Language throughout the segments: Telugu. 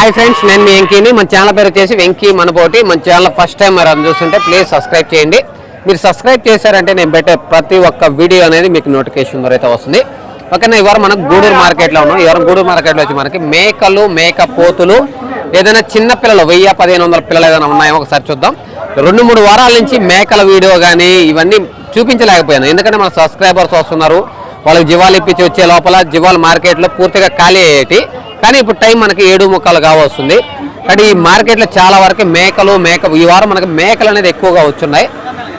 హాయ్ ఫ్రెండ్స్ నేను మీ వెంకీని. మన ఛానల్ పేరు వచ్చేసి వెంకీ మనపోటి మన ఛానల్ ఫస్ట్ టైం మరి చూస్తుంటే ప్లీజ్ సబ్స్క్రైబ్ చేయండి. మీరు సబ్స్క్రైబ్ చేశారంటే నేను పెట్టే ప్రతి ఒక్క వీడియో అనేది మీకు నోటిఫికేషన్ ద్వారా అయితే వస్తుంది. ఓకేనా ఇవాళ మనం గూడూరు మార్కెట్లో ఉన్నాం. ఇవాళ గూడూరు మార్కెట్లో వచ్చి మనకి మేకలు మేక పోతులు ఏదైనా చిన్న పిల్లలు వెయ్యి పదిహేను వందల పిల్లలు ఏదైనా ఉన్నాయో ఒకసారి చూద్దాం. రెండు మూడు వారాల నుంచి మేకల వీడియో కానీ ఇవన్నీ చూపించలేకపోయాను. ఎందుకంటే మన సబ్స్క్రైబర్స్ వస్తున్నారు. వాళ్ళకి జీవాలు ఇప్పించి వచ్చే లోపల జీవాల మార్కెట్లో పూర్తిగా ఖాళీ అయ్యేటి. కానీ ఇప్పుడు టైం మనకి ఏడు ముక్కలు కావస్తుంది. కానీ ఈ మార్కెట్లో చాలా వరకు మేకలు మేక ఈ వారం మనకి మేకలు అనేది ఎక్కువగా వచ్చున్నాయి.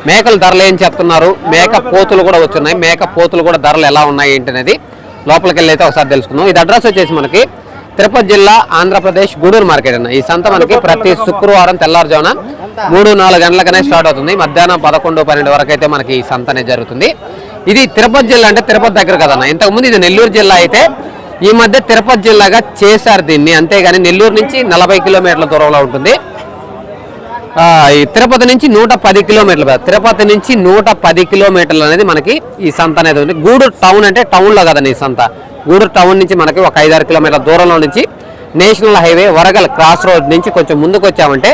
మేకలు ధరలు ఏం చెప్తున్నారు? మేక పోతులు కూడా వచ్చున్నాయి. మేక పోతులు కూడా ధరలు ఎలా ఉన్నాయి ఏంటి అనేది లోపలికి వెళ్ళి అయితే ఒకసారి తెలుసుకుందాం. ఇది అడ్రస్ వచ్చేసి మనకి తిరుపతి జిల్లా ఆంధ్రప్రదేశ్ గూడూరు మార్కెట్ అన్న. ఈ సంత మనకి ప్రతి శుక్రవారం తెల్లారుజామున మూడు నాలుగు గంటలకనే స్టార్ట్ అవుతుంది. మధ్యాహ్నం పదకొండు పన్నెండు వరకు అయితే మనకి ఈ సంత అనేది జరుగుతుంది. ఇది తిరుపతి జిల్లా అంటే తిరుపతి దగ్గర కదన్న. ఇంతకుముందు ఇది నెల్లూరు జిల్లా అయితే ఈ మధ్య తిరుపతి జిల్లాగా చేశారు దీన్ని. అంతేగాని నెల్లూరు నుంచి నలభై కిలోమీటర్ల దూరంలో ఉంటుంది. ఈ తిరుపతి నుంచి నూట పది కిలోమీటర్లు తిరుపతి నుంచి నూట పది కిలోమీటర్లు అనేది మనకి ఈ సంత అనేది ఉంది. గూడూరు టౌన్ అంటే టౌన్లో కదండి ఈ సంత. గూడూరు టౌన్ నుంచి మనకి ఒక ఐదారు కిలోమీటర్ల దూరంలో నుంచి national highway Varagal cross road నుంచి కొంచెం ముందుకు వచ్చామంటే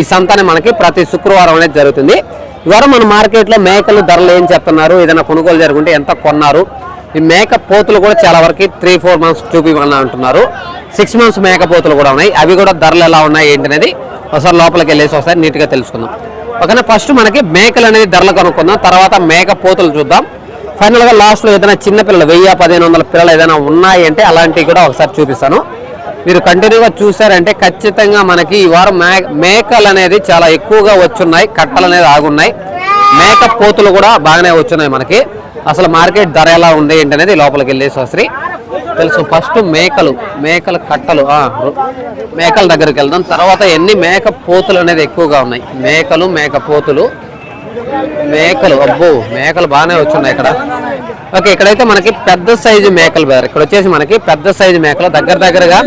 ఈ సంతని మనకి ప్రతి శుక్రవారం అనేది జరుగుతుంది. ఇవాళ మన మార్కెట్లో మేకలు ధరలు ఏం చెప్తున్నారు? ఏదైనా కొనుగోలు జరుగుంటే ఎంత కొన్నారు? ఈ మేక పోతులు కూడా చాలా వరకు త్రీ ఫోర్ మంత్స్ చూపిమని అంటున్నారు. సిక్స్ మంత్స్ మేక పోతులు కూడా ఉన్నాయి. అవి కూడా ధరలు ఎలా ఉన్నాయి ఏంటి అనేది ఒకసారి లోపలికి వెళ్ళేసి ఒకసారి నీట్గా తెలుసుకుందాం. ఓకేనా? ఫస్ట్ మనకి మేకలు అనేది ధరలు కనుక్కుందాం. తర్వాత మేక పోతులు చూద్దాం. ఫైనల్గా లాస్ట్లో ఏదైనా చిన్న పిల్లలు వెయ్యి పదిహేను వందల పిల్లలు ఏదైనా ఉన్నాయంటే అలాంటివి కూడా ఒకసారి చూపిస్తాను. మీరు కంటిన్యూగా చూసారంటే ఖచ్చితంగా మనకి ఈ వారం మే మేకలు అనేది చాలా ఎక్కువగా వచ్చున్నాయి కట్టలు అనేది ఆగున్నాయి. మేక పోతులు కూడా బాగానే వచ్చున్నాయి మనకి. అసలు మార్కెట్ ధర ఎలా ఉంది ఏంటి అనేది లోపలికి వెళ్ళేసి సోశ్రీ తెలుసు. ఫస్ట్ మేకలు మేకల కట్టలు మేకల దగ్గరికి వెళ్దాం. తర్వాత ఎన్ని మేక పోతులు అనేది ఎక్కువగా ఉన్నాయి. మేకలు మేక పోతులు మేకలు అబ్బో మేకలు బాగానే వచ్చున్నాయి ఇక్కడ. ఓకే ఇక్కడైతే మనకి పెద్ద సైజు మేకలు వేరు. ఇక్కడ వచ్చేసి మనకి పెద్ద సైజు మేకలు. దగ్గర దగ్గరగా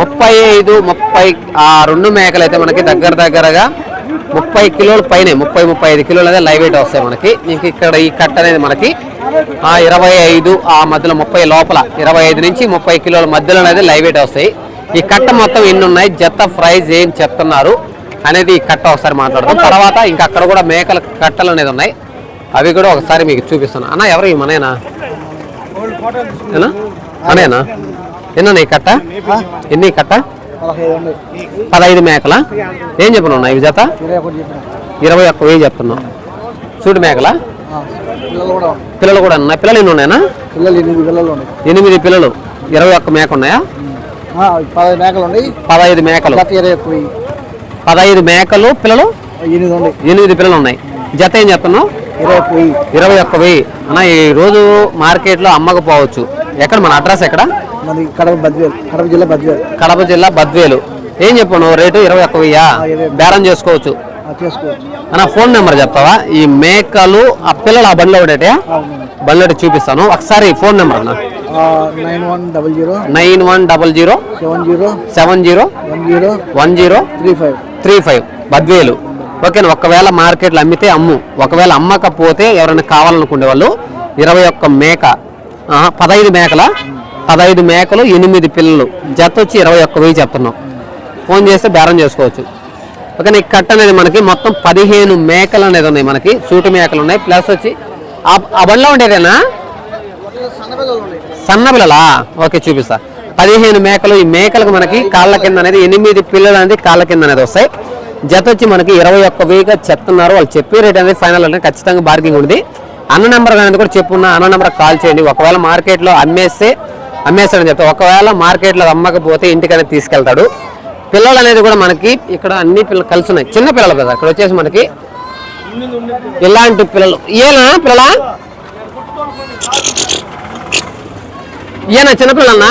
ముప్పై ఐదు ముప్పై ఆ రెండు మేకలు అయితే మనకి దగ్గర దగ్గరగా ముప్పై కిలోల పైనే ముప్పై ముప్పై ఐదు కిలోలు అనేది లైవ్ వెయిట్ వస్తాయి మనకి. ఇంకా ఇక్కడ ఈ కట్ట అనేది మనకి ఆ ఇరవై ఐదు ఆ మధ్యలో ముప్పై లోపల ఇరవై ఐదు నుంచి ముప్పై కిలోల మధ్యలో అనేది లైవ్ వెయిట్ వస్తాయి. ఈ కట్ట మొత్తం ఎన్ని ఉన్నాయి? జత ప్రైజ్ ఏం చెప్తున్నారు అనేది ఈ కట్ట ఒకసారి మాట్లాడతాం తర్వాత ఇంకా అక్కడ కూడా మేకల కట్టలు అనేది ఉన్నాయి. అవి కూడా ఒకసారి మీకు చూపిస్తాను. అన్న ఎవరు ఈ మనేనా ఏనా? ఎన్న ఈ కట్ట? ఎన్ని కట్ట? పదహైదు మేకల? ఏం చెప్పను ఇవి జత? ఇరవై ఒక్క వెయ్యి చెప్తున్నాం సూటి మేకల? పిల్లలు కూడా ఉన్నాయి. పిల్లలు ఎన్ని ఉన్నాయనా ఎనిమిది పిల్లలు. ఉన్నాయి ఎనిమిది పిల్లలు ఇరవై ఒక్క మేక ఉన్నాయా? పదహైదు మేకలు. ఉన్నాయి పదహైదు మేకలు పదహైదు మేకలు పిల్లలు ఎనిమిది పిల్లలు ఉన్నాయి. జత ఏం చెప్తున్నావు? ఇరవై ఒక్క వెయ్యి. అన్న ఈ రోజు మార్కెట్లో అమ్మకపోవచ్చు ఎక్కడ? మన అడ్రస్ ఎక్కడ? మరి కడప బద్వేలు కడప జిల్లా బద్వేలు. కడప జిల్లా బద్వేలు. ఏం చెప్పు నువ్వు రేటు ఇరవై ఒక్క వెయ్యా. బేరం చేసుకోవచ్చు. అన్న ఫోన్ నెంబర్ చెప్తావా? ఈ మేకలు ఆ పిల్లలు ఆ బండిలో ఉండేటే. బండిలో చూపిస్తాను. ఒకసారి ఫోన్ నెంబర్ అన్న. Nine one double zero. Nine one double zero seven zero. Seven zero one zero. One zero three five. Three five. Badvel. ఓకేనా ఒకవేళ మార్కెట్లో అమ్మితే అమ్ము. ఒకవేళ అమ్మకపోతే ఎవరైనా కావాలనుకునే వాళ్ళు ఇరవై ఒక్క మేక పదహైదు మేకల? పదహైదు మేకలు ఎనిమిది పిల్లలు. జత వచ్చి ఇరవై ఒక్క వెయ్యి చెప్తున్నాం. ఫోన్ చేస్తే బేరం చేసుకోవచ్చు. ఓకేనా ఈ కట్ట అనేది మనకి మొత్తం పదిహేను మేకలు అనేది ఉన్నాయి మనకి. సూటి మేకలు ఉన్నాయి. ప్లస్ వచ్చి ఆ బండిలో ఉండేదేనా? సన్న పిల్లలా ఓకే చూపిస్తా. పదిహేను మేకలు ఈ మేకలకు మనకి కాళ్ళ కింద అనేది ఎనిమిది పిల్లలు అనేది కాళ్ళ కింద అనేది వస్తాయి. జత వచ్చి మనకి ఇరవై ఒక్క వెయ్యిగా చెప్తున్నారు. వాళ్ళు చెప్పే రేట్ అనేది ఫైనల్ అనేది ఖచ్చితంగా బార్గింగ్ ఉంది అన్న నెంబర్ అనేది కూడా చెప్పున్నా అన్న నెంబర్ కాల్ చేయండి. ఒకవేళ మార్కెట్లో అమ్మేస్తే అమ్మేస్తాడని చెప్తా. ఒకవేళ మార్కెట్లో అమ్మకపోతే ఇంటికనే తీసుకెళ్తాడు. పిల్లలు అనేది కూడా మనకి ఇక్కడ అన్ని పిల్లలు కలిసి ఉన్నాయి. చిన్న పిల్లలు కదా ఇక్కడ వచ్చేసి మనకి ఇలాంటి పిల్లలు. ఏనా పిల్లల? ఈయన చిన్నపిల్లన్నా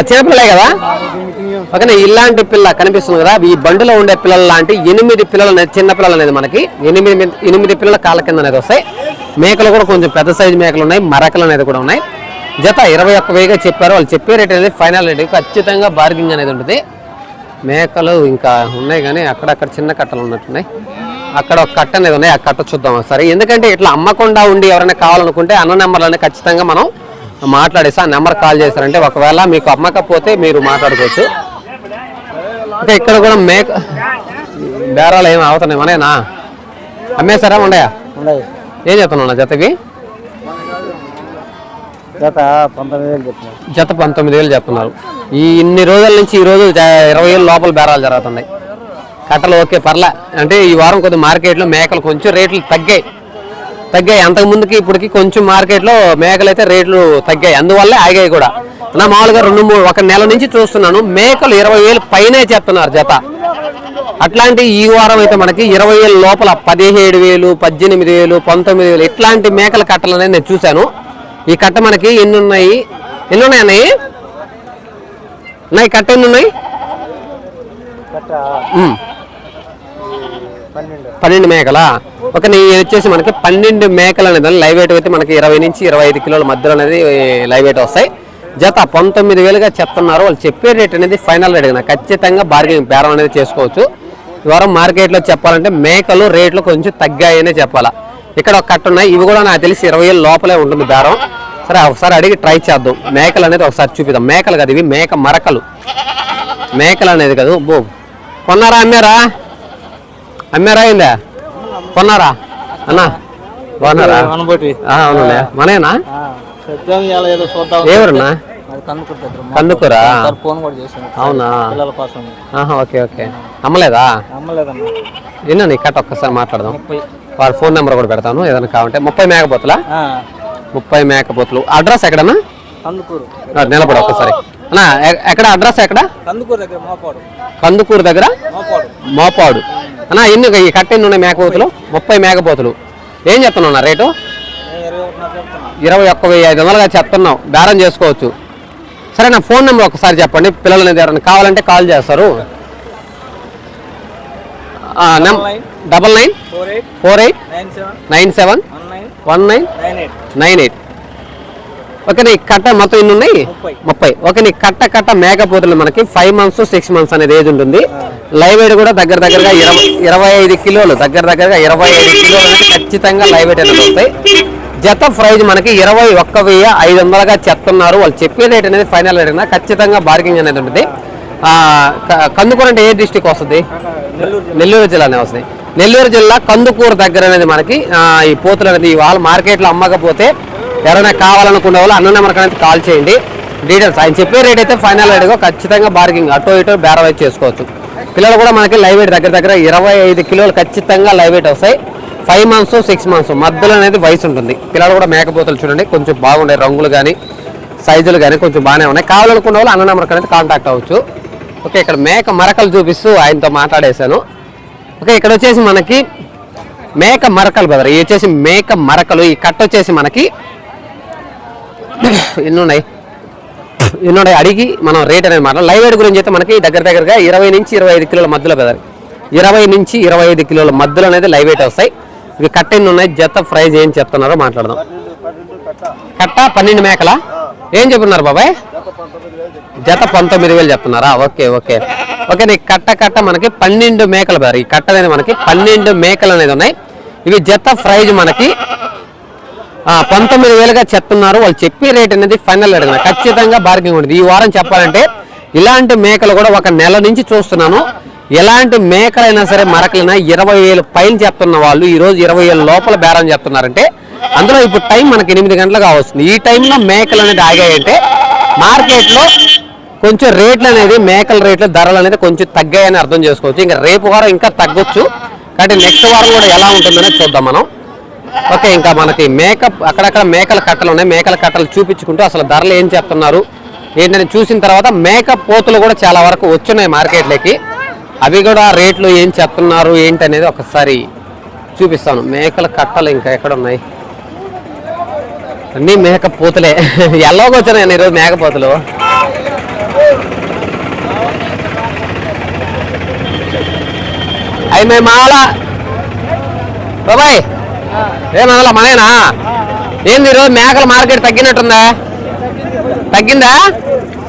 చిన్నపిల్లలే కదా? ఓకేనా ఇలాంటి పిల్ల కనిపిస్తుంది కదా ఈ బండిలో ఉండే పిల్లలు లాంటి ఎనిమిది పిల్లలు చిన్నపిల్లలు చిన్న పిల్లలు అనేది మనకి ఎనిమిది ఎనిమిది పిల్లల కాళ్ళ కింద అనేది వస్తాయి. మేకలు కూడా కొంచెం పెద్ద సైజు మేకలు ఉన్నాయి మరకలు అనేది కూడా ఉన్నాయి. జత ఇరవై ఒక్క వేగా చెప్పారు. వాళ్ళు చెప్పే రేట్ అనేది ఫైనల్ రేట్. ఖచ్చితంగా బార్గింగ్ అనేది ఉంటుంది. మేకలు ఇంకా ఉన్నాయి కానీ అక్కడక్కడ చిన్న కట్టలు ఉన్నట్టున్నాయి. అక్కడ ఒక కట్ట అనేది ఉన్నాయి. ఆ కట్ట చూద్దాం ఒకసారి. ఎందుకంటే ఇట్లా అమ్మకుండా ఉండి ఎవరైనా కావాలనుకుంటే అన్న నెంబర్లని ఖచ్చితంగా మనం మాట్లాడేసి ఆ నెంబర్ కాల్ చేశారంటే ఒకవేళ మీకు అమ్మకపోతే మీరు మాట్లాడుకోవచ్చు. ఇంకా ఇక్కడ కూడా మేక బేరాలు ఏమి అవుతున్నాయి మనేనా అమ్మేశారా ఉండయా? ఏం చెప్తున్నా జతకి? జత పంతొమ్మిది వేలు చెప్పినారు జత పంతొమ్మిది వేలు చెప్తున్నారు. ఈ ఇన్ని రోజుల నుంచి ఈ రోజు ఇరవై వేలు లోపల బేరాలు జరుగుతున్నాయి. కట్టలు ఓకే పర్లే. అంటే ఈ వారం కొద్ది మార్కెట్లో మేకలు కొంచెం రేట్లు తగ్గాయి. తగ్గాయి. అంతకు ముందుకి ఇప్పటికి కొంచెం మార్కెట్లో మేకలు అయితే రేట్లు తగ్గాయి. అందువల్లే ఆగాయి కూడా. నా మామూలుగా రెండు మూడు ఒక నెల నుంచి చూస్తున్నాను. మేకలు ఇరవై వేలు పైనే చెప్తున్నారు జత. అట్లాంటి ఈ వారం అయితే మనకి ఇరవై వేలు లోపల పదిహేడు వేలు పద్దెనిమిది వేలు పంతొమ్మిది వేలు ఇట్లాంటి మేకల కట్టలు అనేది నేను చూశాను. ఈ కట్ట మనకి ఎన్ని ఉన్నాయి ఎన్ని ఉన్నాయి అన్నయ్య ఉన్నాయి కట్ట ఎన్ని ఉన్నాయి పన్నెండు మేకలా? ఒక నీ వచ్చేసి మనకి పన్నెండు మేకలు అనేది లైవ్ వెయిట్ అయితే మనకి ఇరవై నుంచి ఇరవై ఐదు కిలోల మధ్యలో అనేది లైవ్ వెయిట్ వస్తాయి. జత పంతొమ్మిది వేలుగా చెప్తున్నారు. వాళ్ళు చెప్పే రేట్ అనేది ఫైనల్ రేట్ కదా ఖచ్చితంగా బార్గెనింగ్ బేరం అనేది చేసుకోవచ్చు. ద్వారా మార్కెట్లో చెప్పాలంటే మేకలు రేట్లు కొంచెం తగ్గాయనే చెప్పాలా. ఇక్కడ ఒక కట్ట ఉన్నాయి. ఇవి కూడా నాకు తెలిసి ఇరవై వేలు లోపలే ఉంటుంది బేరం. సరే ఒకసారి అడిగి ట్రై చేద్దాం. మేకలు అనేది ఒకసారి చూపిద్దాం. మేకలు కదా ఇవి మేక మరకలు. మేకలు అనేది కదా బో. కొన్నారా అమ్మారా? అమ్మారా అయిందా? కొన్నారా? అన్నా బాగున్నారా? అవునులే. మనేనా ఎవరన్నా? కందుకూరా అవునా? Okay okay. అమ్మలేదా నీ కట్ట ఒక్కసారి మాట్లాడదాం. వాడి ఫోన్ నెంబర్ కూడా పెడతాను ఏదైనా కావాలంటే. ముప్పై మేకపోతులా? ముప్పై మేకపోతులు. అడ్రస్ ఎక్కడన్నా? నిలబడు ఒక్కసారి. అన్నా ఎక్కడ? అడ్రస్ ఎక్కడ? కందుకూరు దగ్గర మోపాడు. కందుకూరు దగ్గర? మోపాడు. అన్నా ఎన్ని ఈ కట్ట ఎన్ని ఉన్నాయి మేకపోతులు? ముప్పై మేకపోతులు. ఏం చెప్తున్నా రేటు? నేను ఇరవై ఒక్క వెయ్యి ఐదు వందలుగా చెప్తున్నాం బేరం చేసుకోవచ్చు. సరే నా ఫోన్ నెంబర్ ఒకసారి చెప్పండి. పిల్లలు అనేది ఎవరైనా కావాలంటే కాల్ చేస్తారు. నెం- double nine four eight four eight nine seven nine seven one nine one nine nine eight nine eight. Okay నీ కట్ట మొత్తం ఎన్ని ఉన్నాయి? ముప్పై. ఓకే నీ కట్ట కట్ట మేకపోతులు మనకి ఫైవ్ మంత్స్ సిక్స్ మంత్స్ అనేది ఏజ్ ఉంటుంది. లైవ్ వెయిట్ కూడా దగ్గర దగ్గరగా ఇరవై ఇరవై ఐదు కిలోలు దగ్గర దగ్గరగా ఇరవై ఐదు కిలోలు అనేది ఖచ్చితంగా లైవ్ వెయిట్ అనేది వస్తాయి. జత ప్రైజ్ మనకి ఇరవై ఒక్క వెయ్యి ఐదు వందలుగా చెప్తున్నారు. వాళ్ళు చెప్పే రేట్ అనేది ఫైనల్ రేట్ అయినా ఖచ్చితంగా బార్గింగ్ అనేది ఉంటుంది. కందుకూరు అంటే ఏ డిస్టిక్ వస్తుంది? నెల్లూరు జిల్లానే వస్తుంది. నెల్లూరు జిల్లా కందుకూరు దగ్గర అనేది మనకి ఈ పోతులు అనేది వాళ్ళ మార్కెట్లో అమ్మకపోతే ఎవరైనా కావాలనుకున్న వాళ్ళు అన్న నెంబర్కి అనేది కాల్ చేయండి. డీటెయిల్స్ ఆయన చెప్పే రేట్ అయితే ఫైనల్ రేట్గా ఖచ్చితంగా బార్గింగ్ అటో ఇటో బేరం చేసుకోవచ్చు. పిల్లలు కూడా మనకి లైవ్ వెయిట్ దగ్గర దగ్గర ఇరవై ఐదు కిలోలు ఖచ్చితంగా లైవ్ వెయిట్ వస్తాయి. ఫైవ్ మంత్స్ సిక్స్ మంత్స్ మధ్యలో అనేది వయసు ఉంటుంది. పిల్లలు కూడా మేకపోతలు చూడండి కొంచెం బాగుండే రంగులు కానీ సైజులు కానీ కొంచెం బాగానే ఉన్నాయి. కావాలనుకున్న వాళ్ళు అన్న నెంబర్కి అనేది కాంటాక్ట్ అవ్వచ్చు. ఓకే ఇక్కడ మేక మరకలు చూపిస్తూ ఆయనతో మాట్లాడేశాను. ఓకే ఇక్కడ వచ్చేసి మనకి మేక మరకలు బ్రదర్ ఇవి వచ్చేసి మేక మరకలు ఈ కట్ వచ్చేసి మనకి ఎన్నున్నాయి? ఎన్నున్నాయి? అడిగి మనం రేట్ అనేది మాట లైవ్ వెయిట్ గురించి అయితే మనకి దగ్గర దగ్గరగా ఇరవై నుంచి ఇరవై ఐదు కిలోల మధ్యలో బ్రదర్ ఇరవై నుంచి ఇరవై ఐదు కిలోల మధ్యలో అనేది లైవ్ వెయిట్ వస్తాయి. ఇవి కట్ట ఎన్ని ఉన్నాయి? జత ప్రైజ్ ఏం చెప్తున్నారో మాట్లాడదాం. కట్ట పన్నెండు మేకల? ఏం చెప్తున్నారు బాబాయ్? జత పంతొమ్మిది వేలు చెప్తున్నారా? Okay okay. ఓకే నీ కట్ట కట్ట మనకి పన్నెండు మేకలు బ్రదర్ ఈ కట్ట అనేది మనకి పన్నెండు మేకలు అనేది ఉన్నాయి. ఇవి జత ప్రైజ్ మనకి పంతొమ్మిది వేలుగా చెప్తున్నారు. వాళ్ళు చెప్పే రేట్ అనేది ఫైనల్ అడిగిన ఖచ్చితంగా బార్గింగ్ ఉంటుంది. ఈ వారం చెప్పాలంటే ఇలాంటి మేకలు కూడా ఒక నెల నుంచి చూస్తున్నాను. ఎలాంటి మేకలైనా సరే మరకలైనా ఇరవై వేలు పైన చెప్తున్న వాళ్ళు ఈరోజు ఇరవై వేల లోపల బేరం చెప్తున్నారంటే అందులో ఇప్పుడు టైం మనకి ఎనిమిది గంటలుగా వస్తుంది ఈ టైంలో మేకలు అనేది ఆగాయంటే మార్కెట్లో కొంచెం రేట్లు అనేది మేకల రేట్లు ధరలు అనేది కొంచెం తగ్గాయని అర్థం చేసుకోవచ్చు. ఇంకా రేపు వారం ఇంకా తగ్గొచ్చు. కాబట్టి నెక్స్ట్ వారం కూడా ఎలా ఉంటుందనేది చూద్దాం మనం. ఓకే ఇంకా మనకి మేకప్ అక్కడక్కడ మేకల కట్టలు ఉన్నాయి. మేకల కట్టలు చూపించుకుంటూ అసలు ధరలు ఏం చెప్తున్నారు? ఏంటని చూసిన తర్వాత మేకప్ పోతులు కూడా చాలా వరకు వచ్చున్నాయి మార్కెట్లోకి. అవి కూడా రేట్లు ఏం చెప్తున్నారు ఏంటి అనేది ఒకసారి చూపిస్తాను. మేకల కట్టలు ఇంకా ఎక్కడ ఉన్నాయి అన్నీ మేక పోతులే. ఎల్లోకి వచ్చినాయి ఈరోజు మేకపోతులు అవి మేము మాల బాబాయ్. ఏమనలా మనేనా ఏంది ఈరోజు మేకల మార్కెట్ తగ్గినట్టుందా? తగ్గిందా?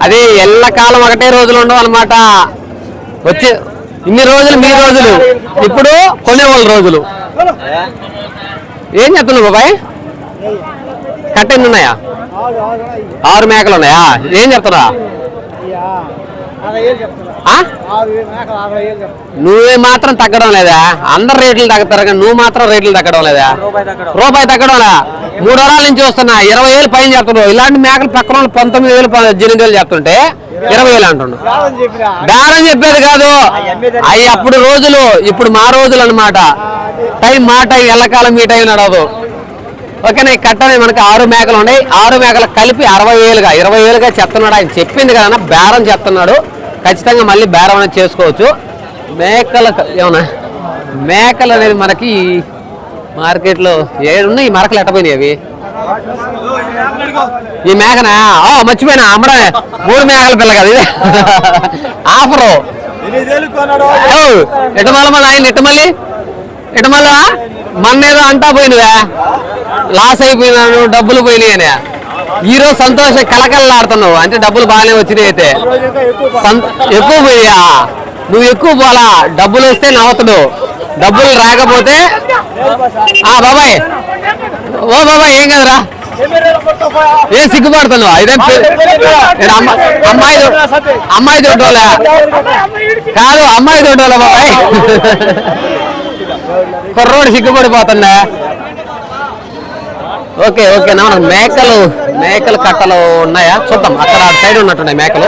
అది ఎల్లకాలం ఒకటే రోజులు ఉండవు అనమాట వచ్చి ఇన్ని రోజులు మీ రోజులు. ఇప్పుడు కొనేవాళ్ళ రోజులు. ఏం చెప్తున్నావు బాబాయ్? కట్ట ఎన్ని ఉన్నాయా ఆరు మేకలు ఉన్నాయా? ఏం చెప్తున్నా. నువ్వే మాత్రం తగ్గడం లేదా? అందరు రేట్లు తగ్గుతారు కానీ నువ్వు మాత్రం రేట్లు తగ్గడం లేదా? రూపాయి తగ్గడం. రూపాయి తగ్గడంలా మూడు వారాల నుంచి వస్తున్నా ఇరవై వేలు పైన చెప్తున్నావు ఇలాంటి మేకలు పక్కన వాళ్ళు పంతొమ్మిది వేలు పద్దెనిమిది వేలు చెప్తుంటే ఇరవై వేలు చెప్పిన? బేరం చెప్పేది కాదు. అవి అప్పుడు రోజులు ఇప్పుడు మా రోజులు అన్నమాట. టైం మా టైం ఎల్లకాలం మీ టైం నడవదు. ఓకేనా ఈ కట్టని మనకి ఆరు మేకలు ఉన్నాయి. ఆరు మేకలు కలిపి అరవై వేలుగా ఇరవై వేలుగా చెప్తున్నాడు. ఆయన చెప్పింది కదా బేరం చెప్తున్నాడు ఖచ్చితంగా మళ్ళీ బేరం అనేది చేసుకోవచ్చు. మేకల ఏమన్నా? మేకలు అనేది మనకి మార్కెట్లో ఏడున్నాయి ఈ మరకలు ఎట్టపోయినాయి అవి? ఈ మేకనా? ఓ మర్చిపోయినా అమ్మడమే మూడు మేకల పిల్ల కదా ఇది. ఆఫరు. ఓ, ఎటు మళ్ళీ మళ్ళీ ఎటు మళ్ళీ ఏదో అంటా పోయినవా. లాస్ అయిపోయినాను డబ్బులు పోయినాయి అని. ఈ రోజు సంతోషం కలకలలాడుతున్నావు అంటే డబ్బులు బాగానే వచ్చినాయి అయితే. ఎక్కువ పోయా నువ్వు ఎక్కువ పోలా? డబ్బులు వస్తే నవ్వుతుడు డబ్బులు రాకపోతే ఆ బాబాయ్. ఓ బాబాయ్ ఏం కదరా? ఏం సిగ్గుపడుతున్నావు? ఇదేం నేను అమ్మాయి అమ్మాయి దొడ్డోలే కాదు అమ్మాయి దొడ్డోలే బాబాయ్. కుర్రోడు సిగ్గుపడిపోతుందా ఓకే ఓకే. మేకలు మేకలు కట్టలు ఉన్నాయా? చూద్దాం. అక్కడ అటు సైడ్ ఉన్నట్టున్నాయి మేకలు.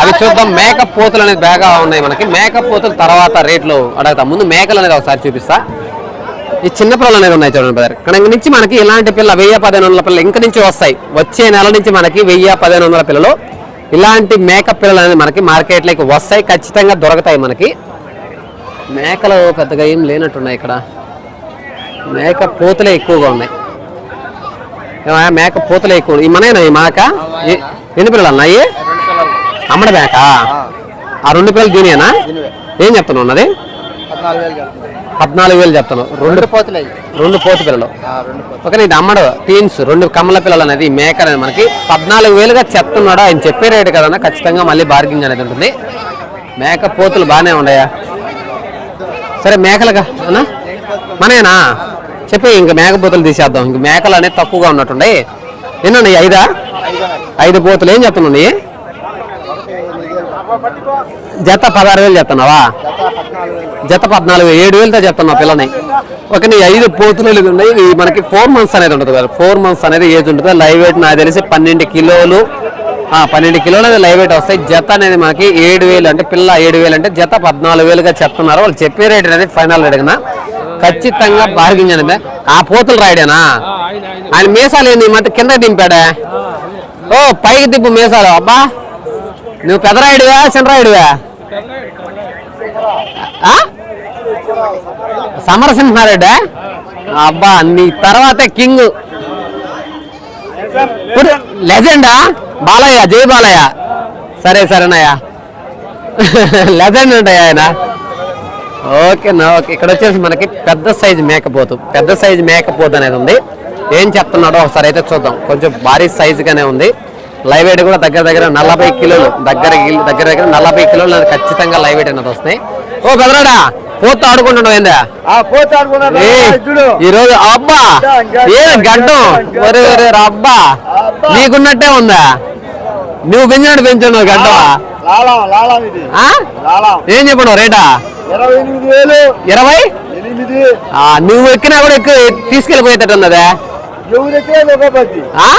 అవి చూద్దాం. మేక పోతులు అనేది బాగా ఉన్నాయి మనకి. మేక పోతులు తర్వాత రేట్లు అడుగుతాం. ముందు మేకలు అనేది ఒకసారి చూపిస్తా. ఈ చిన్న పిల్లలు అనేది ఉన్నాయి చూడండి బ్రదర్ ఇక్కడ నుంచి మనకి ఇలాంటి పిల్ల వెయ్యి పదిహేను వందల పిల్లలు ఇంక నుంచి వస్తాయి. వచ్చే నెల నుంచి మనకి వెయ్యి పదిహేను వందల పిల్లలు. ఇలాంటి మేక పిల్లలు అనేది మనకి మార్కెట్లోకి వస్తాయి. ఖచ్చితంగా దొరుకుతాయి మనకి. మేకలు పెద్దగా ఏం లేనట్టున్నాయి ఇక్కడ. మేక పోతులే ఎక్కువగా ఉన్నాయి. మేక పోతులే ఎక్కువ. ఈ మనేనా ఈ మేక? ఎన్ని పిల్లలు. అన్నాయి అమ్మడ మేక? ఆ. రెండు పిల్లలు దీనేనా ఏం చెప్తున్నావు ఉన్నది పద్నాలుగు వేలు చెప్తాను రెండు పోతులే. రెండు పోతు పిల్లలు. ఓకే ఇది అమ్మడు టీన్స్ రెండు కమ్మల పిల్లలు అనేది మేక అనేది మనకి పద్నాలుగు వేలుగా చెప్తున్నాడు. ఆయన చెప్పే రేటు కదన్నా ఖచ్చితంగా మళ్ళీ బార్గింగ్ అనేది ఉంటుంది. మేక పోతులు బాగానే ఉన్నాయా? సరే మేకలుగా అన్నా? మనేనా చెప్పి ఇంక మేక పోతులు తీసేద్దాం. ఇంక మేకలు అనేది తక్కువగా ఉన్నట్టుండే. ఎన్ని ఉన్నాయి ఐదా? ఐదు పోతులు. ఏం చెప్తున్నాయి జత పదహారు వేలు చెప్తున్నావా జత పద్నాలుగు వేలు, ఏడు వేలతో చెప్తున్నావు పిల్లని. ఒక నీ ఐదు పోతులు ఉన్నాయి. మనకి ఫోర్ మంత్స్ అనేది ఉంటుంది కదా. ఫోర్ మంత్స్ అనేది ఏజ్ ఉంటుంది. లైవ్ వెయిట్ నాకు తెలిసి పన్నెండు కిలోలు. పన్నెండు కిలోలు అనేది లైవ్ వెయిట్ వస్తాయి. జత అనేది మనకి ఏడు వేలు అంటే పిల్ల ఏడు వేలు అంటే జత పద్నాలుగు వేలుగా చెప్తున్నారు. వాళ్ళు చెప్పే రేట్ అనేది ఫైనల్ రేట్ కదా. ఖచ్చితంగా అనేది ఆ పోతులు రాయడేనా ఆయన మీసాలు ఏంది? మధ్య కింద దింపాడా? ఓ పైకి దింపు మీసాలు. అబ్బా నువ్వు పెదరాయుడువా చిన్నరాయుడువా? సమరసింహారెడ్డి? అబ్బా నీ తర్వాతే కింగ్ లెజెండా బాలయ్య జై బాలయ్య. సరే సరేనయ్యా. లెజెండ్ ఉంటాయి ఆయన? ఓకే నా ఓకే. ఇక్కడ వచ్చేసి మనకి పెద్ద సైజు మేకపోతు. పెద్ద సైజు మేకపోతు అనేది ఉంది. ఏం చెప్తున్నాడో ఒకసారి అయితే చూద్దాం. కొంచెం భారీ సైజుగానే ఉంది. లైవ్ వెయిట్ కూడా దగ్గర దగ్గర నలభై కిలోలు. దగ్గర దగ్గర దగ్గర నలభై కిలోలు ఖచ్చితంగా లైవ్ వెయిట్ అనేది వస్తున్నాయి. ఓ బెదరాడా పోతూ ఆడుకుంటున్నావు ఏందా? ఈ రోజు అబ్బా! ఏ గడ్డం ఒరే అబ్బా! నీకున్నట్టే ఉందా? నువ్వు పెంచినట్టు పెంచున్నావు గడ్డం ఏం చెప్పను రేటా? ఇరవై నువ్వు ఎక్కినా కూడా ఎక్కువ తీసుకెళ్ళిపోయేటట్టు ఉన్నదా ఎవరికే ఒక పది. ఆ?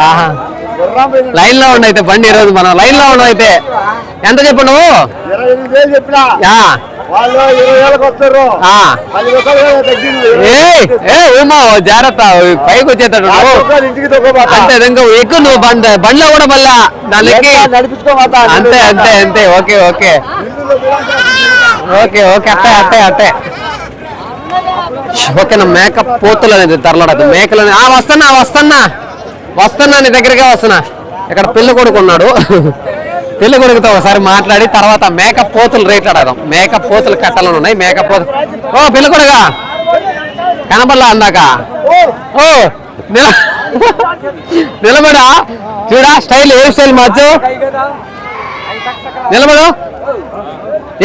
ఆహా. గుర్రం పోయింది. లైన్లో ఉండు అయితే బండి ఈరోజు మనం లైన్లో ఉండవు అయితే ఎంత చెప్పు నువ్వు జాగ్రత్త పైకి వచ్చేటట్టు అంతే ఇంకా ఎక్కువ నువ్వు బండి బండిలో కూడా మళ్ళా దానికి అంతే అంతే అంతే ఓకే ఓకే. ఓకే ఓకే అట్టే అట్టే అట్టే. ఓకే నా మేకప్ పోతులు అనేది తరలడదు మేకలు అనేది- ఆ వస్తున్నా వస్తున్నా. వస్తున్నా నీ దగ్గరికే వస్తున్నా. ఇక్కడ పెళ్ళి కొడుకు ఉన్నాడు పెళ్ళి కొడుకుతో ఒకసారి మాట్లాడి తర్వాత మేకప్ పోతులు రేట్లు అడగదాం. మేకప్ పోతులు కట్టాలని ఉన్నాయి మేకప్ పోతులు ఓ పెళ్ళి కొడుగా కనబడలా అందాక? ఓ నిల నిలబడా? చూడా స్టైల్ ఏ స్టైల్ మార్చు. నిలబడు.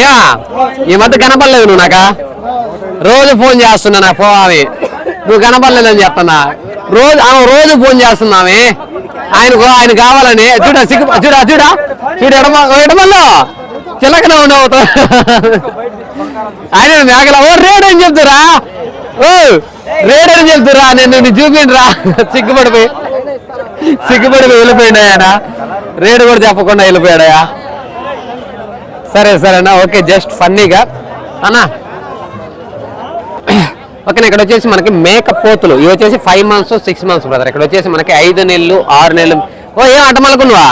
యా ఈ మధ్య కనపడలేదు నువ్వు నాక? రోజు ఫోన్ చేస్తున్నా నా ఫోన్ ఆమె. నువ్వు కనపడలేదని చెప్తున్నా. రోజు ఆమె రోజు ఫోన్ చేస్తున్నామే. ఆయన ఆయన కావాలని. చూడా సిగ్గు చూడా చూడా. చూడు ఎడమ ఎడమల్లో. చిలకన ఉండవు ఆయన మేకల ఓ రేడు అని చెప్తురా ఓ రేడు అని చెప్తురా నేను నిన్ను చూపిండ్రా. సిగ్గుపడిపోయి సిగ్గుపడిపోయి వెళ్ళిపోయిండు ఆయన. రేడు కూడా చెప్పకుండా వెళ్ళిపోయాడయా సరే సరేనా ఓకే జస్ట్ ఫన్నీగా. అన్నా ఓకే ఇక్కడ వచ్చేసి మనకి మేక పోతులు. ఇవి వచ్చేసి five months six months brother ఇక్కడ వచ్చేసి మనకి ఐదు నెలలు ఆరు నెలలు. ఓ ఏం అటమలకున్నావా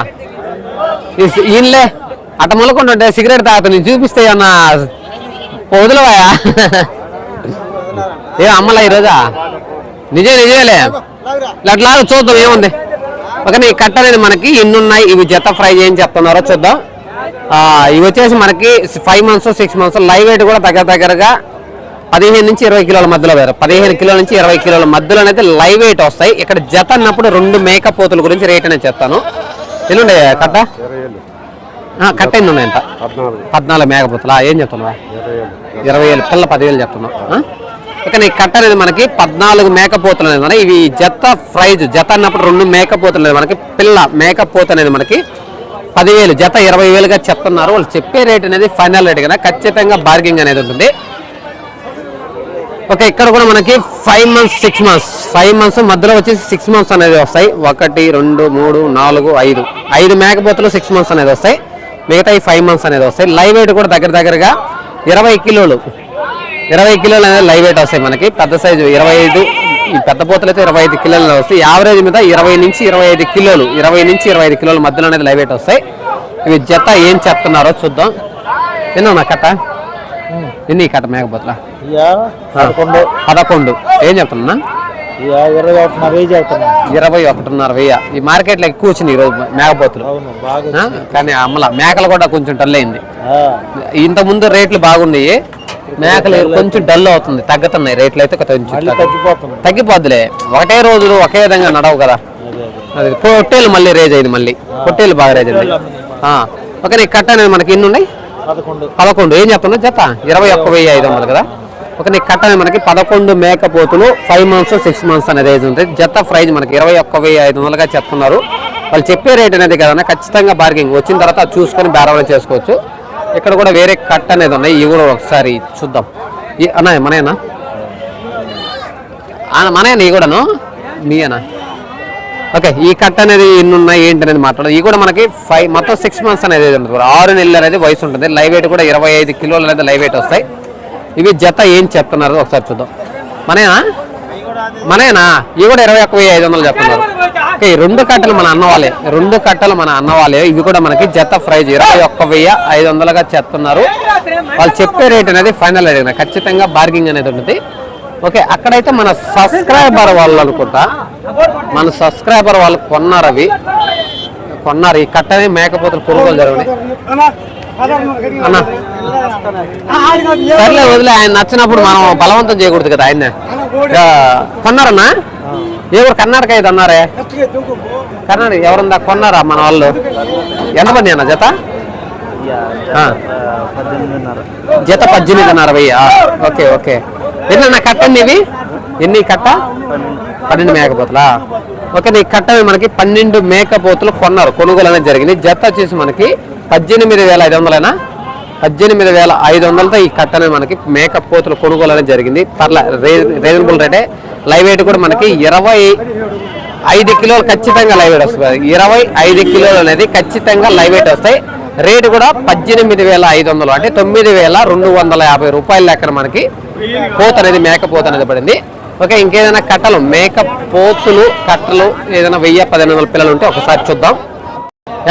ఈయనలే అటమలకుంటుంటే సిగరెట్ తాగుతా నేను చూపిస్తే అన్నా వదిలవాయా ఏ అమ్మలా ఈరోజా? నిజే నిజేలే అట్లా చూద్దాం ఏముంది. ఓకే ఈ కట్ట అనేది మనకి ఎన్ని ఉన్నాయి ఇవి జత ఫ్రై చేయని చెప్తున్నారో చూద్దాం. ఇవి వచ్చేసి మనకి five months six months live weight కూడా దగ్గర దగ్గరగా పదిహేను నుంచి ఇరవై కిలోల మధ్యలో వేరు. పదిహేను కిలోల నుంచి ఇరవై కిలోల మధ్యలో అయితే లైవ్ వెయిట్ వస్తాయి. ఇక్కడ జత అన్నప్పుడు రెండు మేకప్ పోతుల గురించి రేట్ అనేది చెప్తాను. ఎల్లుండే కట్ట? కట్ట ఎన్ని ఉన్నాయంట? పద్నాలుగు. మేకపోతులా ఏం చెప్తున్నావా? ఇరవై వేలు పిల్ల పదివేలు చెప్తున్నావు? ఇక నీ కట్ట అనేది మనకి పద్నాలుగు మేకపోతులు అనేది మనకి ఇవి జత ప్రైజ్ జత అన్నప్పుడు రెండు మేకపోతులు అనేది మనకి పిల్ల మేకపోతు అనేది మనకి పదివేలు జత ఇరవై వేలుగా చెప్తున్నారు. వాళ్ళు చెప్పే రేట్ అనేది ఫైనల్ రేట్ కదా. ఖచ్చితంగా బార్గింగ్ అనేది ఉంటుంది. ఓకే ఇక్కడ కూడా మనకి five months six months five months మధ్యలో వచ్చేసి సిక్స్ మంత్స్ అనేది వస్తాయి. ఒకటి రెండు మూడు నాలుగు ఐదు. ఐదు మేకపోతలు సిక్స్ మంత్స్ అనేది వస్తాయి. మిగతా ఈ ఫైవ్ మంత్స్ అనేది వస్తాయి. లైవ్ వెయిట్ కూడా దగ్గర దగ్గరగా ఇరవై కిలోలు. ఇరవై కిలోలు అనేది లైవ్ వెయిట్ వస్తాయి మనకి. పెద్ద సైజు ఇరవై ఐదు ఈ పెద్ద పోతలు అయితే ఇరవై ఐదు కిలోలు వస్తాయి. యావరేజ్ మీద ఇరవై నుంచి ఇరవై ఐదు కిలోలు ఇరవై నుంచి ఇరవై ఐదు కిలోల మధ్యలో అనేది లైవ్ వెయిట్ వస్తాయి. ఇవి జత ఏం చెప్తున్నారో చూద్దాం. విన్నా నా కట్ట ఎన్ని కట్ట మేకపోతులా? పదకొండు. ఏం చెప్తున్నా? ఇరవై ఒకటిన్నర వెయ్యి ఈ మార్కెట్లో ఎక్కువ వచ్చినాయి ఈరోజు మేకపోతులు? కానీ అమ్మల మేకలు కూడా కొంచెం డల్ అయింది. ఇంత ముందు రేట్లు బాగున్నాయి. మేకలు కొంచెం డల్ అవుతుంది తగ్గుతున్నాయి. రేట్లు అయితే కొంచెం తగ్గిపోద్దులే. ఒకటే రోజులు ఒకే విధంగా నడవు కదా. అదే పొట్టేలు మళ్ళీ రేజ్ అయింది మళ్ళీ. పొట్టేలు బాగా రేజ్ అయింది. ఓకే కట్ట మనకి ఎన్ని ఉన్నాయి? పదకొండు. ఏం చెప్తున్నా? జత. ఇరవై ఒక్క వెయ్యి ఐదు వందలు కదా? ఒక నీ కట్ట మనకి పదకొండు మేకపోతులు ఫైవ్ మంత్స్ సిక్స్ మంత్స్ అనేది ఏజ్ ఉంటుంది. జత ప్రైజ్ మనకి ఇరవై ఒక్క వెయ్యి ఐదు వందలుగా చెప్తున్నారు. వాళ్ళు చెప్పే రేట్ అనేది కదా ఖచ్చితంగా బార్గింగ్ వచ్చిన తర్వాత చూసుకొని బేరవలు చేసుకోవచ్చు. ఇక్కడ కూడా వేరే కట్ట అనేది ఉన్నాయి. ఇవి కూడా ఒకసారి చూద్దాం. ఈ- అన్నా మనయేనా? ఆ, మనయేనా? ఇవి కూడాను? మీయేనా? ఓకే ఈ కట్ట అనేది ఎన్ని ఉన్నాయి ఏంటి అనేది మాట్లాడదు. ఈ కూడా మనకి ఫైవ్ మొత్తం సిక్స్ మంత్స్ అనేది ఉంటుంది ఆరు నెలలు అనేది వయసు ఉంటుంది. లైవ్ వెయిట్ కూడా ఇరవై ఐదు కిలోలు అనేది లైవ్ వెయిట్ వస్తాయి. ఇవి జత ఏం చెప్తున్నారు? ఒకసారి చూద్దాం. మనేనా మనేనా ఇవి కూడా ఇరవై ఒక్క వెయ్యి ఐదు వందలు చెప్తున్నారు. ఓకే రెండు కట్టలు మన అన్నవాలే రెండు కట్టలు మన అన్నవాలే ఇవి కూడా మనకి జత ప్రైజ్ ఇరవై ఒక్క వెయ్యి ఐదు వందలుగా చెప్తున్నారు. వాళ్ళు చెప్పే రేట్ అనేది ఫైనల్ రేట్ ఖచ్చితంగా బార్గింగ్ అనేది ఉంటుంది. ఓకే అక్కడైతే మన సబ్స్క్రైబర్ వాళ్ళు అనుకుంటా మన సబ్స్క్రైబర్ వాళ్ళు కొన్నారు అవి. కొన్నారు. ఈ కట్టని మేకపోతులు కొనుగోలు జరిగినాయి అన్నా. సర్లే వదిలే. ఆయన నచ్చినప్పుడు మనం బలవంతం చేయకూడదు కదా ఆయన కొన్నారన్నా? ఎవరు కర్ణాటక ఇది అన్నారే? కర్ణాటక ఎవరందా? కొన్నారా మన వాళ్ళు? ఎంత పడి అన్న జత? జత పద్దెనిమిదిన్నర వెయ్యి ఓకే ఓకే. ఎన్ని కట్టండి ఇవి? ఎన్ని కట్ట? పన్నెండు మేకపోతులా? ఓకే ఈ కట్ట మనకి పన్నెండు మేకపోతులు కొన్నారు. కొనుగోలు అనేది జరిగింది. జత వచ్చేసి మనకి పద్దెనిమిది వేల ఐదు వందలైనా? పద్దెనిమిది వేల ఐదు వందలతో ఈ కట్ట మనకి మనకి మేకపోతులు కొనుగోలు అనేది జరిగింది. పర్లే రీజనబుల్ రేటే లైవ్ వెయిట్ కూడా మనకి ఇరవై ఐదు కిలోలు ఖచ్చితంగా లైవ్ వెయిట్ వస్తుంది. ఇరవై ఐదు కిలోలు అనేది ఖచ్చితంగా లైవ్ వెయిట్ వస్తాయి. రేటు కూడా పద్దెనిమిది వేల ఐదు వందలు. అంటే తొమ్మిది వేల రెండు వందల యాభై రూపాయల లెక్కన మనకి పోత అనేది మేక పోత అనేది పడింది. ఓకే ఇంకేదైనా కట్టలు మేక పోతులు కట్టలు ఏదైనా వెయ్యి పదిహేను వందల పిల్లలు ఉంటే ఒకసారి చూద్దాం.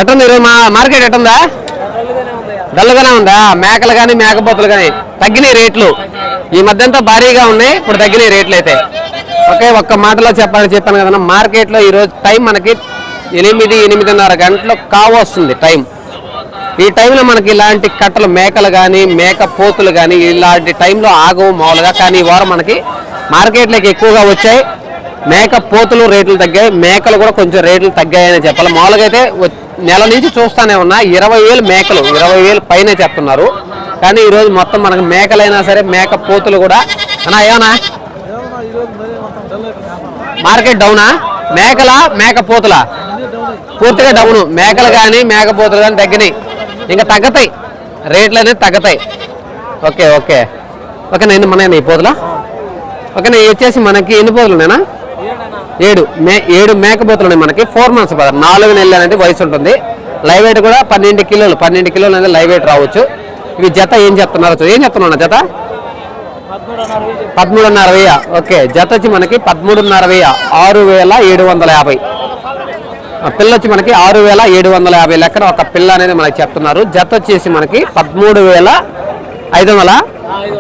ఎట్టుంది ఈరోజు మా మార్కెట్ ఎట్టుందా? డల్గానే ఉందా? మేకలు కానీ మేకపోతులు కానీ తగ్గినాయి రేట్లు. ఈ మధ్య అంతా భారీగా ఉన్నాయి ఇప్పుడు తగ్గినాయి రేట్లు అయితే. ఓకే ఒక్క మాటలో చెప్పాలని చెప్పాను కదన్నా మార్కెట్లో ఈరోజు టైం మనకి ఎనిమిది ఎనిమిదిన్నర గంటలు కావస్తుంది టైం. ఈ టైంలో మనకి ఇలాంటి కట్టలు మేకలు కానీ మేక పోతులు కానీ ఇలాంటి టైంలో ఆగవు మామూలుగా కానీ ఈ వారం మనకి మార్కెట్లోకి ఎక్కువగా వచ్చాయి. మేక పోతులు రేట్లు తగ్గాయి. మేకలు కూడా కొంచెం రేట్లు తగ్గాయని చెప్పాలి. మామూలుగా అయితే నెల నుంచి చూస్తానే ఉన్నా ఇరవై వేలు మేకలు ఇరవై వేలు పైన చెప్తున్నారు. కానీ ఈరోజు మొత్తం మనకు మేకలైనా సరే మేక పోతులు కూడా అన్నా ఏమన్నా? మార్కెట్ డౌనా? మేకలా మేక పోతులా? పూర్తిగా డౌను. మేకలు కానీ మేకపోతులు కానీ తగ్గినాయి. ఇంకా తగ్గుతాయి. రేట్లు అనేది తగ్గుతాయి. Okay okay. ఓకేనా నేను మన ఈ పోతులా? ఓకేనా వచ్చేసి మనకి ఎన్ని పోతులు ఏడు. మే ఏడు మేకపోతులు ఉన్నాయి మనకి. ఫోర్ మంత్స్ పద నాలుగు నెలలు అనేది వయసు ఉంటుంది. లైవ్ వెయిట్ కూడా పన్నెండు కిలోలు పన్నెండు కిలోలు అనేది లైవ్ వెయిట్ రావచ్చు. ఇవి జత ఏం చెప్తున్నారు ఏం చెప్తున్నా జత? పదమూడున్నర వెయ్య. ఓకే జత వచ్చి మనకి పదమూడున్నర వెయ్య. ఆరు వేల ఏడు వందల యాభై. ఆ పిల్ల వచ్చి మనకి ఆరు వేల ఏడు వందల యాభై లెక్కన ఒక పిల్ల అనేది మనకి చెప్తున్నారు. జత వచ్చేసి మనకి పదమూడు వేల ఐదు వందల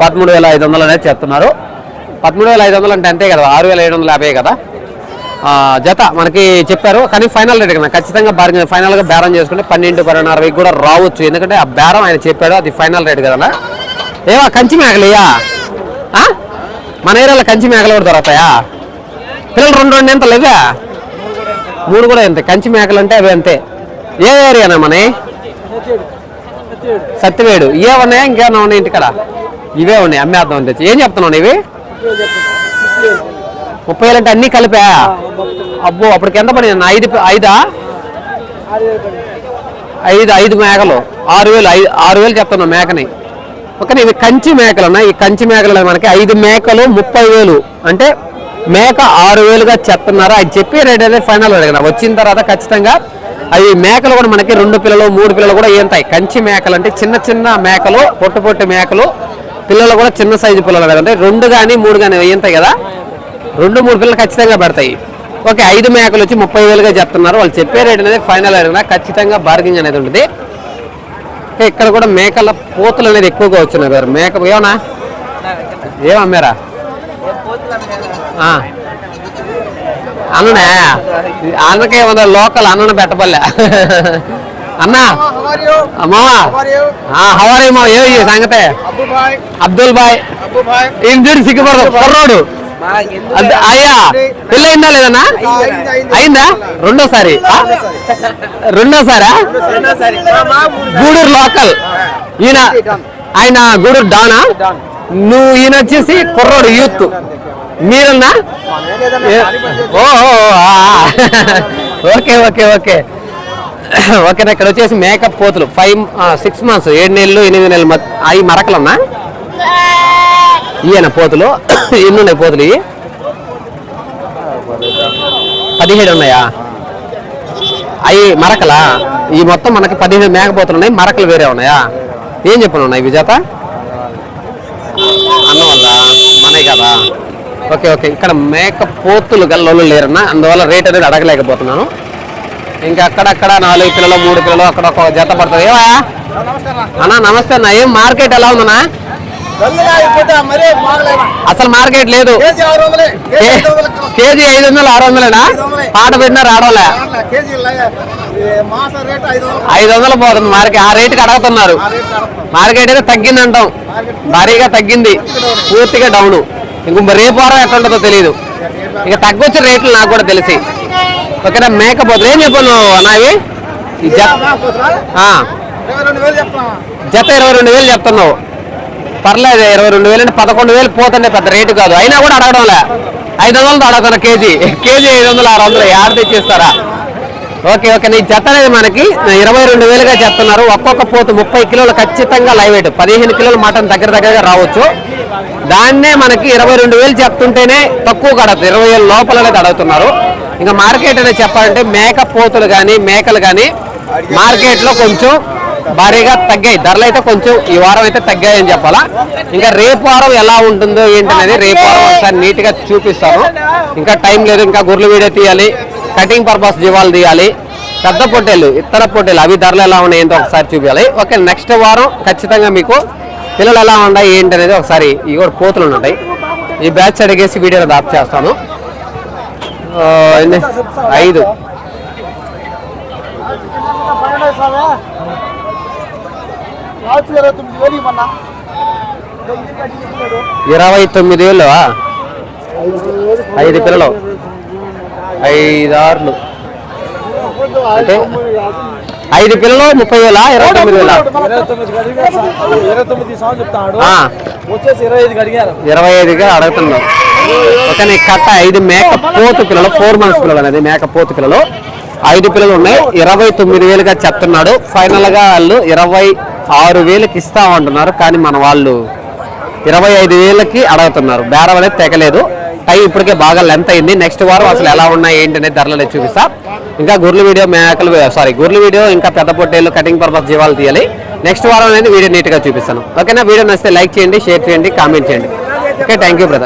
పదమూడు వేల ఐదు వందలు అనేది చెప్తున్నారు. పదమూడు వేల ఐదు వందలు అంటే అంతే కదా ఆరు వేల ఏడు వందల యాభై కదా? జత మనకి చెప్పారు కానీ ఫైనల్ రేట్ కదా ఖచ్చితంగా బార్గెన్ ఫైనల్గా బేరం చేసుకుంటే పన్నెండు పన్నెండు అరవై కూడా రావచ్చు. ఎందుకంటే ఆ బేరం ఆయన చెప్పాడు అది ఫైనల్ రేట్ కదా ఏవా కంచి మేకలియా? ఆ? మన ఏరియాలో కంచి మేకలు కూడా దొరుకుతాయా? పిల్లలు రెండు రెండు ఎంత లేవా మూడు కూడా అంతే కంచి మేకలు అంటే అవి అంతే. ఏ ఏరియానా మన సత్యవేడు. ఇవే ఉన్నాయా? ఇంకేమన్నా ఉన్నాయి ఇంటికాడ? ఇవే ఉన్నాయి? అమ్మేద్దాం తెచ్చి. ఏం చెప్తున్నావు ఇవి ముప్పై వేలు అంటే అన్నీ కలిపా? అబ్బో అప్పటికి ఎంత పడి ఐదు ఐదా? ఐదు ఐదు మేకలు. ఆరు వేలు ఐదు ఆరు వేలు చెప్తున్నాం మేకని. ఓకే ఇవి కంచి మేకలు ఉన్నాయి ఈ కంచి మేకలు మనకి ఐదు మేకలు ముప్పై వేలు. అంటే మేక ఆరు వేలుగా చెప్తున్నారు. అది చెప్పి రేట్ అనేది ఫైనల్ అడిగిన వచ్చిన తర్వాత ఖచ్చితంగా అవి మేకలు కూడా మనకి రెండు పిల్లలు మూడు పిల్లలు కూడా ఏంటాయి కంచి మేకలు అంటే చిన్న చిన్న మేకలు పొట్టు పొట్టి మేకలు. పిల్లలు కూడా చిన్న సైజు పిల్లలు అంటే రెండు కానీ మూడు కానీ వేయంతాయి కదా? రెండు మూడు పిల్లలు ఖచ్చితంగా పెడతాయి. ఓకే ఐదు మేకలు వచ్చి ముప్పై వేలుగా చెప్తున్నారు. వాళ్ళు చెప్పే రేట్ అనేది ఫైనల్ అడిగినా ఖచ్చితంగా బార్గింగ్ అనేది ఉంటుంది. ఇక్కడ కూడా మేకల పోతులు అనేది ఎక్కువగా వచ్చినాయి గారు మేక ఏమన్నా? ఏమమ్మారా ఆ. అన్ననే? అన్నకే ఏమన్నా లోకల్ అన్నను పెట్టబల్లే. అన్నా అమ్మా హవారీ మా ఏ సంగతే? అబ్దుల్ బాయ్ ఈయన చూడు సిగ్గుపడదు కుర్రోడు. అయ్యా పెళ్ళి అయిందా లేదన్నా? అయిందా? రెండోసారి రెండోసారా? గూడూరు లోకల్. ఈయన ఆయన గూడూరు డానా నువ్వు ఈయన వచ్చేసి కుర్రోడు యూత్ మీరన్నా? ఓ ఓకే ఓకే ఓకే. ఓకేనా ఇక్కడ వచ్చేసి మేకప్ పోతులు ఫైవ్ సిక్స్ మంత్స్ ఏడు నెలలు ఎనిమిది నెలలు అవి మరకలన్నా? ఈయన పోతులు ఎన్ని ఉన్నాయి పోతులు ఇవి? పదిహేడు ఉన్నాయా? అవి మరకలా? ఈ మొత్తం మనకి పదిహేడు మేకపోతులు ఉన్నాయి మరకలు వేరే ఉన్నాయా? ఏం చెప్పను ఉన్నాయి విజేత? అన్న వల్ల మనే కదా. Okay okay. ఇక్కడ మేకపోతులు పోతులు లేరన్నా అందువల్ల రేట్ అనేది అడగలేకపోతున్నాను. ఇంకా అక్కడక్కడ నాలుగు కిలోలు మూడు కిలోలు అక్కడ ఒక జత పడుతుంది. ఏవా అన్న నమస్తే అన్న. ఏం మార్కెట్ ఎలా ఉందన్నా? అసలు మార్కెట్ లేదు. కేజీ ఐదు వందలు ఆరు వందలేనా? పాట పెట్టినా రావడంలే. ఐదు వందలు పోతుంది మార్కెట్. ఆ రేటుకి అడుగుతున్నారు. మార్కెట్ అయితే తగ్గింది అంటాం. భారీగా తగ్గింది. పూర్తిగా డౌన్. ఇంక రేపు వారం ఎట్లా ఉంటుందో తెలియదు ఇక తగ్గొచ్చిన రేట్లు నాకు కూడా తెలిసి. ఓకేనా? మేకపోతులు. ఏం చెప్పాను నావి జత ఇరవై రెండు వేలు చెప్తున్నావు. పర్లేదు ఇరవై రెండు వేలు అంటే పదకొండు వేలు పోతుండే పెద్ద రేటు కాదు. అయినా కూడా అడగడంలే. ఐదు వందలతో అడుగుతున్నా కేజీ. కేజీ ఐదు వందలు ఆరు వందలు యాడ్ తెచ్చిస్తారా? Okay okay. నీ జత అనేది మనకి ఇరవై రెండు వేలుగా చెప్తున్నారు. ఒక్కొక్క పోతు ముప్పై కిలోలు ఖచ్చితంగా లైవ్ వెయిట్. పదిహేను కిలోలు మటన్ దగ్గర దగ్గరగా రావచ్చు. దాన్నే మనకి ఇరవై రెండు వేలు చెప్తుంటేనే తక్కువ కడదు ఇరవై వేలు లోపల అనేది అడుగుతున్నారు ఇంకా మార్కెట్ అనేది చెప్పాలంటే మేక పోతులు కానీ మేకలు కానీ మార్కెట్లో కొంచెం భారీగా తగ్గాయి. ధరలు అయితే కొంచెం ఈ వారం అయితే తగ్గాయని చెప్పాలా. ఇంకా రేపు వారం ఎలా ఉంటుందో ఏంటనేది రేపు వారం ఒకసారి నీట్గా చూపిస్తాను. ఇంకా టైం లేదు ఇంకా గుర్రెలు వీడియో తీయాలి కటింగ్ పర్పస్ జీవాలు తీయాలి పెద్ద పొట్టేలు ఇతర పొట్టేలు అవి ధరలు ఎలా ఉన్నాయి ఏంటో ఒకసారి చూపించాలి. ఓకే నెక్స్ట్ వారం ఖచ్చితంగా మీకు పిల్లలు ఎలా ఉన్నాయి ఏంటి అనేది ఒకసారి ఇవి కూడా పోతులు ఉంటాయి ఈ బ్యాచ్ అడిగేసి వీడియోలో దాప్ చేస్తాను. ఐదు. ఇరవై తొమ్మిది వేలు ఐదు పిల్లలు. ఐదార్లు. అంటే ఐదు పిల్లలు ముప్పై వేల ఇరవై తొమ్మిది వేల? ఇరవై తొమ్మిది ఇరవై ఐదుగా అడుగుతున్నాం ఓకే కట్ట ఐదు మేక పోతు పిల్లలు ఫోర్ మంత్స్ పిల్లలు అనేది మేక పోతు పిల్లలు. ఐదు పిల్లలు ఉన్నాయి ఇరవై తొమ్మిది వేలుగా చెప్తున్నాడు. ఫైనల్గా వాళ్ళు ఇరవై ఆరు వేలకి ఇస్తా ఉంటున్నారు కానీ మన వాళ్ళు ఇరవై ఐదు వేలకి అడుగుతున్నారు. బేరం అనేది తెగలేదు. టై ఇప్పటికే బాగా లెంత్ అయింది. నెక్స్ట్ వారం అసలు ఎలా ఉన్నాయి ఏంటి అనేది ధరలు చూపిస్తా. ఇంకా గుర్ల వీడియో మేకలు సారీ గుర్ల వీడియో ఇంకా పెద్ద పొట్టేలు కటింగ్ పర్పస్ జీవాలు తీయాలి. నెక్స్ట్ వారం అనేది వీడియో నీట్గా చూపిస్తాను. ఓకేనా వీడియో నచ్చితే లైక్ చేయండి షేర్ చేయండి కామెంట్ చేయండి. Okay thank you brother